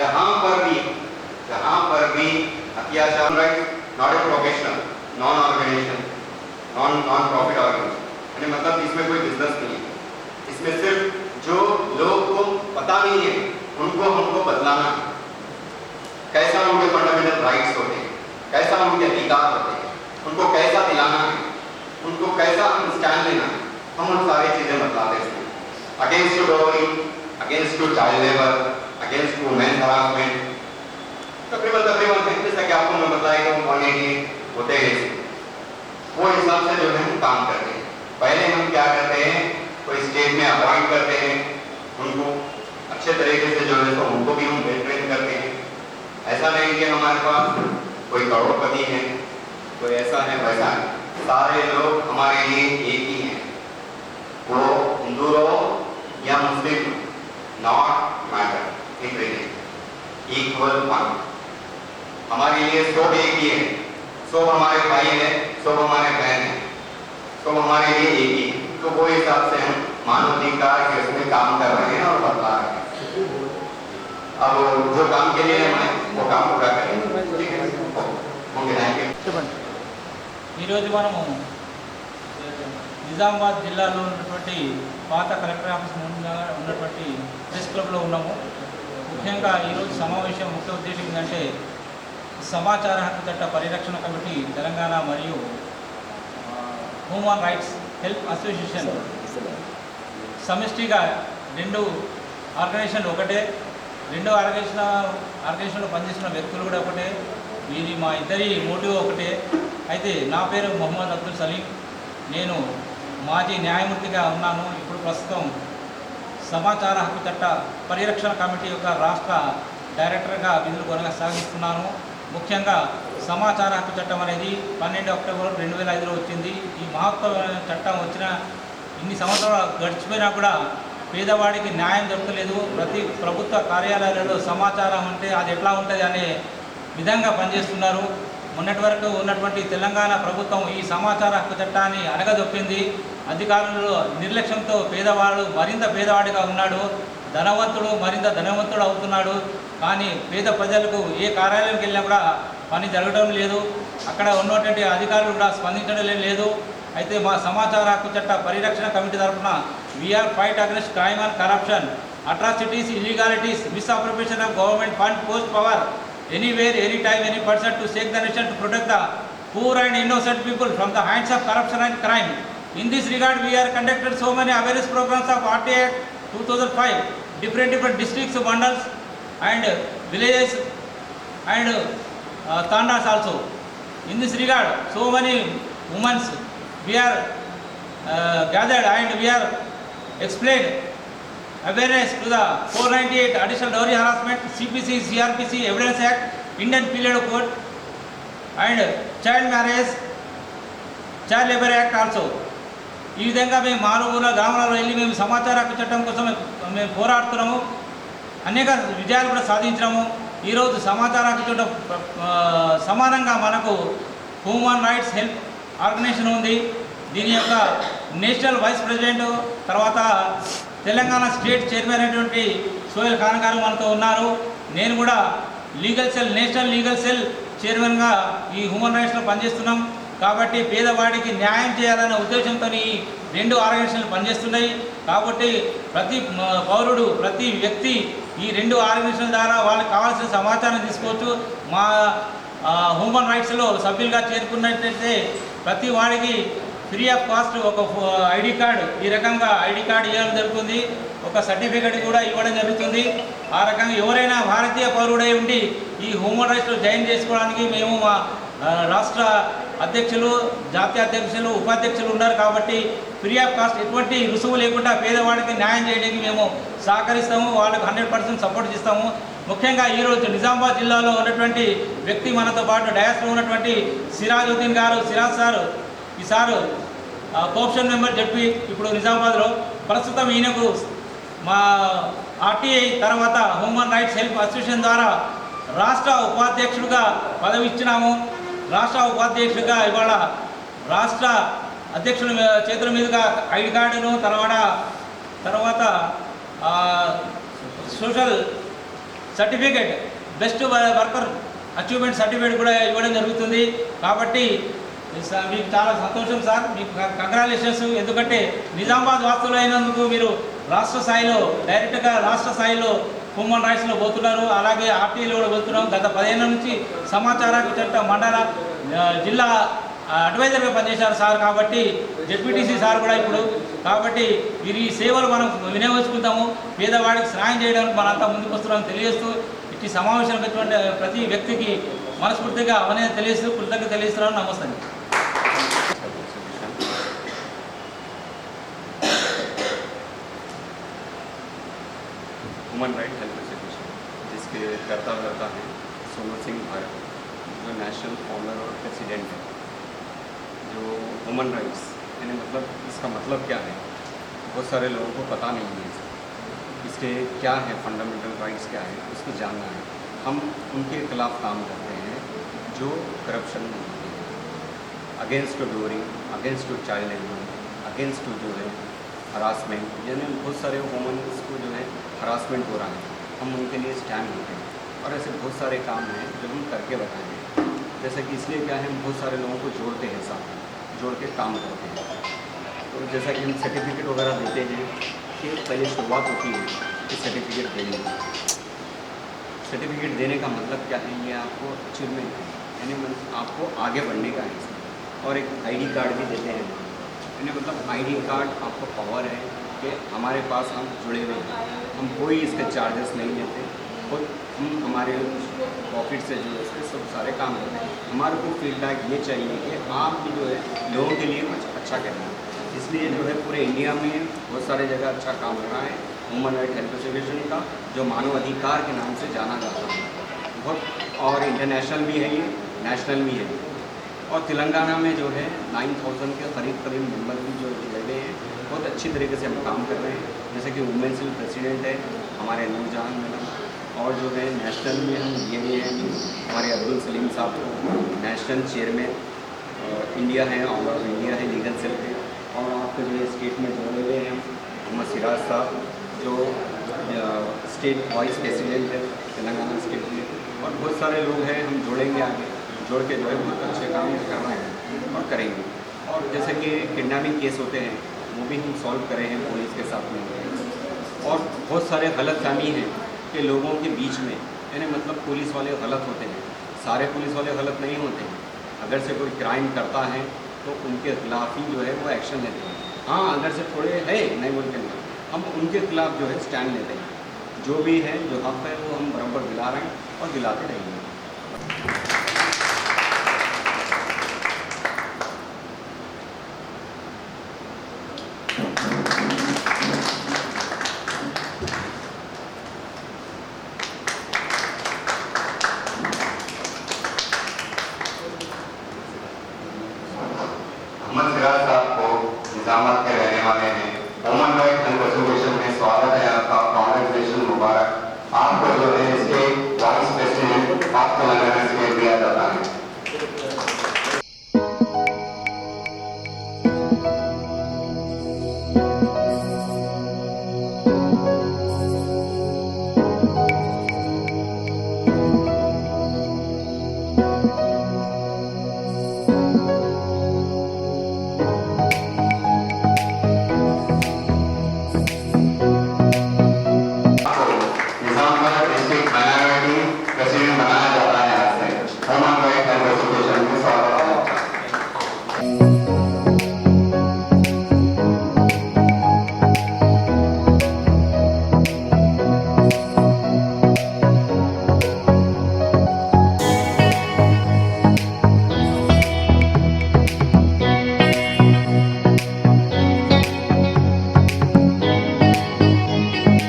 जहां पर भी जहां पर भी अत्याचार right not a professional non organisation non non profit organisation मतलब इसमें कोई बिजनेस नहीं है इसमें सिर्फ जो लोग को पता नहीं है उनको हमको बदलाना है कैसा उनके फंडामेंटल राइट्स होते हैं कैसा उनके अधिकार होते हैं उनको कैसा दिलाना है उनको कैसा अंडरस्टैंड स्टैंड लेना है हम उन सारी चीज़ें बता देते हैं against to dowry against to child labour gents को मेंस हरासमेंट तकरीबन तकरीबन जैसा कि आपको मैं बताया कि होने के होते हैं वो हिसाब से जो है हम काम करते हैं पहले हम क्या करते हैं कोई स्टेट में अपॉइंट करते हैं उनको अच्छे तरीके से जो है तो उनको भी हम वेल ट्रेन करते हैं ऐसा नहीं कि हमारे पास कोई करोड़पति है कोई ऐसा है वैसा सारे लोग हमारे लिए एक ही हैं वो हिंदू हो या मुस्लिम नॉट ఈక్వల్ 1 మాగలియే సోవేకియే సో మారే వైలే సో మారే బైనే సో మారే ఏకి తో కోయె తప్పసే మానుది కార్యకు పని కామ కర్వేనో పతార్ అవ్వో ఉదో కంకియేనే మోటామొట కై మోగైదై కబన్ నిరోధి వనము నిజామాబాద్ జిల్లాలో ఉన్నటువంటి ఫాట కరెక్టరాన్స్ మూండా ఉన్నప్పటి ప్రెస్ క్లబ్ లో ఉన్నాము ముఖ్యంగా ఈరోజు సమావేశం ముఖ్య ఉద్దేశం ఏంటంటే సమాచార హక్కు చట్ట పరిరక్షణ కమిటీ తెలంగాణ మరియు హ్యూమన్ రైట్స్ హెల్ప్ అసోసియేషన్ సమిష్టిగా రెండు ఆర్గనైజేషన్లు ఒకటే రెండు ఆర్గనైజేషన్ ఆర్గనైజేషన్లో పనిచేస్తున్న వ్యక్తులు కూడా ఒకటే వీరి మా ఇద్దరి మోటివ్ ఒకటే అయితే నా పేరు మొహమ్మద్ అబ్దుల్ సలీం నేను మాజీ న్యాయమూర్తిగా ఉన్నాను ఇప్పుడు ప్రస్తుతం సమాచార హక్కు చట్ట పరిరక్షణ కమిటీ యొక్క రాష్ట్ర డైరెక్టర్గా విధులు కొనసాగిస్తున్నాను ముఖ్యంగా సమాచార హక్కు చట్టం అనేది పన్నెండు అక్టోబర్ రెండు వేల ఐదులో వచ్చింది ఈ మహత్వమైన చట్టం వచ్చిన ఇన్ని సంవత్సరాలు గడిచిపోయినా కూడా పేదవాడికి న్యాయం దొరకలేదు ప్రతి ప్రభుత్వ కార్యాలయాలలో సమాచారం అంటే అది ఎట్లా ఉంటుంది అనే విధంగా పనిచేస్తున్నారు మొన్నటి వరకు ఉన్నటువంటి తెలంగాణ ప్రభుత్వం ఈ సమాచార హక్కు చట్టాన్ని అడగదొప్పింది అధికారులు నిర్లక్ష్యంతో పేదవాడు మరింత పేదవాడిగా ఉన్నాడు ధనవంతుడు మరింత ధనవంతుడు అవుతున్నాడు కానీ పేద ప్రజలకు ఏ కార్యాలయంకి వెళ్ళినా కూడా పని జరగడం లేదు అక్కడ ఉన్నటువంటి అధికారులు కూడా స్పందించడం లేదు అయితే మా సమాచార హక్కు చట్ట పరిరక్షణ కమిటీ తరఫున we're fight against crime and corruption atrocities illegalities misappropriation of government fund post power anywhere any time any person to sake the nation to protect the poor and innocent people from the hands of corruption and crime In this regard, we are conducted so many awareness programs of RTA 2005, different different districts, mandals and villages and uh, tandas also. In this regard, so many women we are uh, gathered and we are explained awareness to the 498 additional dowry harassment, CPC, CRPC, Evidence Act, Indian Penal Code and child marriage, child labor act also. ఈ విధంగా మేము మారుమూల గ్రామాలలో వెళ్ళి మేము సమాచార హక్కు చట్టం కోసం మేము పోరాడుతున్నాము అనేక విజయాలు కూడా సాధించినాము ఈరోజు సమాచార హక్కు చట్టం సమానంగా మనకు హ్యూమన్ రైట్స్ హెల్ప్ ఆర్గనైజేషన్ ఉంది దీని యొక్క నేషనల్ వైస్ ప్రెసిడెంట్ తర్వాత తెలంగాణ స్టేట్ చైర్మన్ అయినటువంటి సోయల్ ఖాన్ గారు మనతో ఉన్నారు నేను కూడా legal cell national legal cell చైర్మన్గా ఈ హ్యూమన్ రైట్స్లో పనిచేస్తున్నాం కాబట్టి పేదవాడికి న్యాయం చేయాలనే ఉద్దేశంతో ఈ రెండు ఆర్గనైజేషన్లు పనిచేస్తున్నాయి కాబట్టి ప్రతి పౌరుడు ప్రతి వ్యక్తి ఈ రెండు ఆర్గనైజేషన్ల ద్వారా వాళ్ళకి కావాల్సిన సమాచారం తీసుకోవచ్చు మా హ్యూమన్ రైట్స్లో సభ్యులుగా చేరుకున్నట్లయితే ప్రతి వాడికి ఫ్రీ ఆఫ్ కాస్ట్ ఒక ఐడి కార్డు ఈ రకంగా ఐడి కార్డు ఇవ్వడం జరుగుతుంది ఒక సర్టిఫికెట్ కూడా ఇవ్వడం జరుగుతుంది ఆ రకంగా ఎవరైనా భారతీయ పౌరుడై ఉండి ఈ హ్యూమన్ రైట్స్లో జాయిన్ చేసుకోవడానికి మేము మా రాష్ట్ర అధ్యక్షులు జాతీయ అధ్యక్షులు ఉపాధ్యక్షులు ఉన్నారు కాబట్టి ఫ్రీ ఆఫ్ కాస్ట్ ఎటువంటి రుసుము లేకుండా పేదవాడికి న్యాయం చేయడానికి మేము సహకరిస్తాము వాళ్ళకు హండ్రెడ్ పర్సెంట్ సపోర్ట్ ఇస్తాము ముఖ్యంగా ఈరోజు నిజామాబాద్ జిల్లాలో ఉన్నటువంటి వ్యక్తి మనతో పాటు డయాస్లో ఉన్నటువంటి సిరాజుద్దీన్ గారు సిరాజ్ సారు ఈ సారు కోప్షన్ మెంబర్ జడ్పీ ఇప్పుడు నిజామాబాద్లో ప్రస్తుతం ఈయనకు మా ఆర్టీఐ తర్వాత హ్యూమన్ రైట్స్ హెల్ప్ అసోసియేషన్ ద్వారా రాష్ట్ర ఉపాధ్యక్షుడిగా పదవి ఇచ్చినాము రాష్ట్ర ఉపాధ్యక్షుడిగా ఇవాళ రాష్ట్ర అధ్యక్షుల చేతుల మీదుగా ఐడి కార్డును తర్వాత తర్వాత social certificate best worker achievement certificate కూడా ఇవ్వడం జరుగుతుంది కాబట్టి మీకు చాలా సంతోషం సార్ మీకు కంగ్రాచులేషన్స్ ఎందుకంటే నిజామాబాద్ వాస్తులు అయినందుకు మీరు రాష్ట్ర స్థాయిలో డైరెక్ట్గా రాష్ట్ర స్థాయిలో హ్యూమన్ రైట్స్లో పోతున్నారు అలాగే ఆర్టీలో కూడా వెళ్తున్నాం గత పదిహేను నుంచి సమాచారానికి చట్ట మండల జిల్లా అడ్వైజర్గా పనిచేశారు సార్ కాబట్టి జెడ్పీటీసీ సార్ కూడా ఇప్పుడు కాబట్టి వీరి సేవలు మనం వినియోగించుకుంటాము పేదవాడికి సాయం చేయడానికి మనంతా ముందుకు వస్తున్నామని తెలియజేస్తూ ఇట్టి సమావేశానికి ప్రతి వ్యక్తికి మనస్ఫూర్తిగా అవన్నీ తెలియజేస్తూ కృతజ్ఞత తెలియజేస్తున్నాను నమస్తే ह्यूमन राइट हेल्थ एसोसिएशन जिसके करता करता है सोनू सिंह भारत जो नेशनल फाउंडर और प्रेसिडेंट है जो ह्यूमन राइट्स यानी मतलब इसका मतलब क्या है बहुत सारे लोगों को पता नहीं है इसके क्या है फंडामेंटल राइट्स क्या है उसको जानना है हम उनके खिलाफ काम करते हैं जो corruption against to dowry against to child labour against to जो है हरासमेंट यानी बहुत सारे वुमेंस को जो है हरासमेंट हो रहा है हम उनके लिए स्टैंड होते हैं और ऐसे बहुत सारे काम हैं जो हम करके बताएंगे जैसे कि इसलिए क्या है हम बहुत सारे लोगों को जोड़ते हैं साथ जोड़ के काम करते हैं तो जैसा कि हम सर्टिफिकेट वगैरह देते हैं कि पहले शुरुआत होती है कि सर्टिफिकेट देने की सर्टिफिकेट देने का मतलब क्या है ये आपको अचीवमेंट है यानी मतलब आपको आगे बढ़ने का है और एक आईडी कार्ड भी देते हैं यानी मतलब आई कार्ड आपको पावर है कि हमारे पास हम जुड़े हुए हैं हम कोई इसके चार्जेस नहीं लेते खुद हम हमारे पॉकेट से जो है इसके सब सारे काम होते हैं हमारे को फीडबैक ये चाहिए कि आप भी जो है लोगों के लिए कुछ अच्छा कर रहे हैं इसलिए जो है पूरे इंडिया में बहुत सारे जगह अच्छा काम हो रहा है ह्यूमन राइट हेल्थ एसोसिएशन का जो मानव अधिकार के नाम से जाना जाता है बहुत और इंटरनेशनल भी है ये नेशनल भी है और तेलंगाना में जो है नाइन थाउजेंड के करीब करीब मेम्बर भी जो जुड़े हैं बहुत अच्छी तरीके से हम काम कर रहे हैं जैसे कि वुमेन सेल प्रेसिडेंट है हमारे नूरजहान मैडम और जो है नेशनल में हम ये भी हैं हमारे Abdul Salim sahab national chairman India है ऑल ऑफ इंडिया है लीगल सेल के और आपके जो है स्टेट में जुड़े हुए हैं मोहम्मद सिराज साहब जो स्टेट वाइस प्रेसिडेंट है तेलंगाना स्टेट में और बहुत सारे लोग हैं हम जोड़ेंगे आगे जोड़ के जो है बहुत अच्छे काम करना है और करेंगे और जैसे कि किडनैपिंग केस होते हैं वो भी हम सॉल्व करे हैं पुलिस के साथ में और बहुत सारे गलत कामी हैं कि लोगों के बीच में यानी मतलब पुलिस वाले गलत होते हैं सारे पुलिस वाले गलत नहीं होते हैं अगर से कोई क्राइम करता है तो उनके खिलाफ ही जो है वो एक्शन लेते हैं हाँ अगर से थोड़े है नए बोलते हैं हम उनके खिलाफ जो है स्टैंड लेते हैं जो भी है जो हक है वो हम बराबर दिला रहे हैं और दिलाते रहेंगे